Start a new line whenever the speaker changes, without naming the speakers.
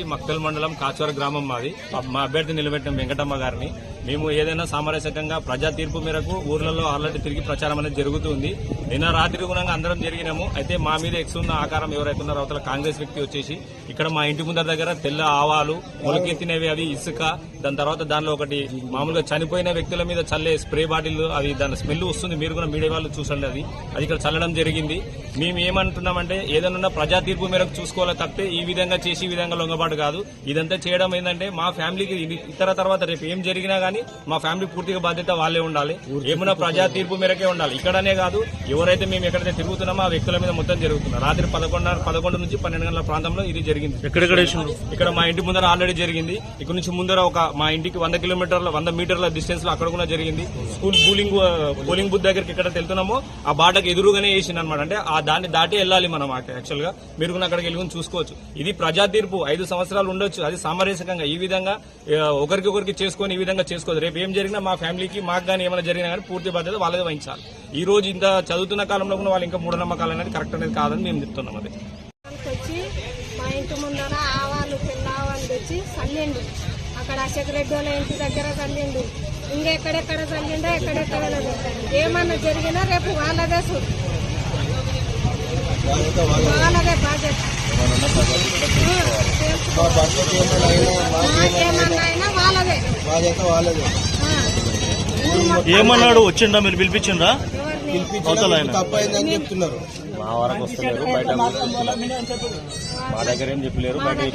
వచ్చేసి మక్తల్ మండలం కాచవర గ్రామం మాది. మా అభ్యర్థి నిలబెట్టిన వెంకటమ్మ గారిని. మేము ఏదైనా సామరస్యకంగా ప్రజా తీర్పు మేరకు ఊర్లలో ఆల్రెడీ తిరిగి ప్రచారం అనేది జరుగుతుంది. నిన్న రాత్రి గుణంగా అందరం జరిగినాము. అయితే మా మీద ఎక్స్ ఉన్న ఆకారం ఎవరైతే ఉన్నారో అవతల కాంగ్రెస్ వ్యక్తి వచ్చేసి ఇక్కడ మా ఇంటి ముందర దగ్గర తెల్ల ఆవాలు మొలకెత్తినవి అవి ఇసుక దాని తర్వాత దానిలో ఒకటి మామూలుగా చనిపోయిన వ్యక్తుల మీద చల్లే స్ప్రే బాటిల్ అవి దాని స్మెల్ వస్తుంది. మీరు కూడా మీడియా వాళ్ళు చూసండి అది. అది ఇక్కడ చల్లడం జరిగింది. మేము ఏమంటున్నామంటే ఏదైనా ప్రజా తీర్పు మేరకు చూసుకోవాలి తప్పితే ఈ విధంగా చేసి ఈ విధంగా లొంగబాటు కాదు. ఇదంతా చేయడం ఏంటంటే మా ఫ్యామిలీకి ఇతర తర్వాత రేపు ఏం జరిగినా గానీ మా ఫ్యామిలీ పూర్తిగా బాధ్యత వాళ్ళే ఉండాలి. ఏమైనా ప్రజా తీర్పు మేరకే ఉండాలి. ఇక్కడనే కాదు ఎవరైతే మేము ఎక్కడైతే తిరుగుతున్నామో ఆ వ్యక్తుల మీద మొత్తం జరుగుతుంది. రాత్రి పదకొండు పదకొండు నుంచి పన్నెండు గంటల ప్రాంతంలో ఇది జరిగింది.
ఎక్కడెక్కడ
ఇక్కడ మా ఇంటి ముందర ఆల్రెడీ జరిగింది. ఇక్కడ నుంచి ముందర ఒక మా ఇంటికి వంద కిలోమీటర్ల వంద మీటర్ల డిస్టెన్స్లో అక్కడ కూడా జరిగింది. స్కూల్ బూలింగ్ పోలింగ్ బూత్ దగ్గరికి ఎక్కడ వెళ్తున్నామో ఆ బాటకు ఎదురుగానే వేసింది అనమాట అంటే ఆ దాన్ని దాటి వెళ్ళాలి మనం యాక్చువల్గా మీరు కూడా అక్కడికి వెళ్ళి చూసుకోవచ్చు. ఇది ప్రజా తీర్పు. ఐదు సంవత్సరాలు ఉండొచ్చు. అది సామరస్యకంగా. ఈ విధంగా ఒకరికొకరికి ఒకరికి ఒకరికి చేసుకొని ఈ విధంగా చేసుకోవచ్చు రేపు ఏం జరిగినా మా ఫ్యామిలీకి మాకు కానీ ఏమైనా జరిగినా కానీ పూర్తి బాధ్యత వాళ్ళదే వహించాలి. ఈ రోజు ఇంత చదువుతున్న కాలంలో కూడా వాళ్ళు ఇంకా మూఢనమ్మకాలు అనేది కరెక్ట్ అనేది కాదని మేము చెప్తున్నాం అది.
మా ఇంటి ముందర ఆవాలు పిల్ల ఆవాలు తెచ్చి చల్లిండు. అక్కడ అశోక్ రెడ్డి వాళ్ళ ఇంటి దగ్గర చల్లిండు. ఇంకెక్కడెక్కడ చల్లిండో ఎక్కడెక్కడ ఏమన్నా జరిగినా రేపు వాళ్ళదే చూడు అయినా
బాధ్యత వాళ్ళదే.
ఏమన్నాడు? వచ్చిండా? మీరు పిలిపించిండ్రా?
అయిందని చెప్తున్నారు
మా వరకు వస్తలేరు బయట మా దగ్గర ఏం చెప్పలేరు.
బయట